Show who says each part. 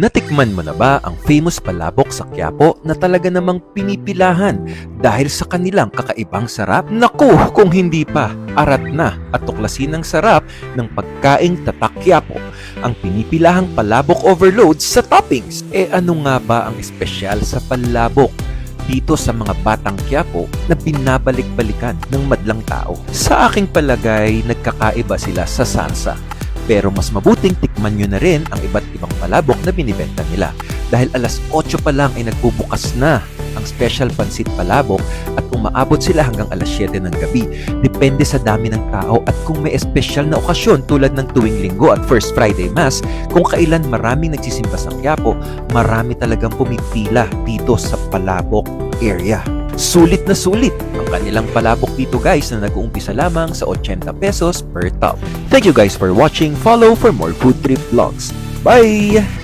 Speaker 1: Natikman mo na ba ang famous palabok sa Quiapo na talaga namang pinipilahan dahil sa kanilang kakaibang sarap? Naku, kung hindi pa, arat na at tuklasin ang sarap ng pagkaing tatak Quiapo, ang pinipilahang palabok overload sa toppings. E ano nga ba ang espesyal sa palabok? dito sa mga batang Quiapo na binabalik-balikan ng madlang tao. Sa aking palagay, nagkakaiba sila sa salsa. Pero mas mabuting tikman nyo na rin ang iba't ibang palabok na binibenta nila. Dahil alas 8 pa lang ay nagbubukas na ang special pansit palabok at umaabot sila hanggang alas 7 ng gabi. Depende sa dami ng tao at kung may espesyal na okasyon tulad ng tuwing linggo at First Friday Mass, kung kailan maraming nagsisimba sa Quiapo, marami talagang pumipila dito sa palabok area. Sulit na sulit ang kanilang palabok dito guys na nag-uumpisa lamang sa 80 pesos per top. Thank you guys for watching. Follow for more food trip vlogs. Bye!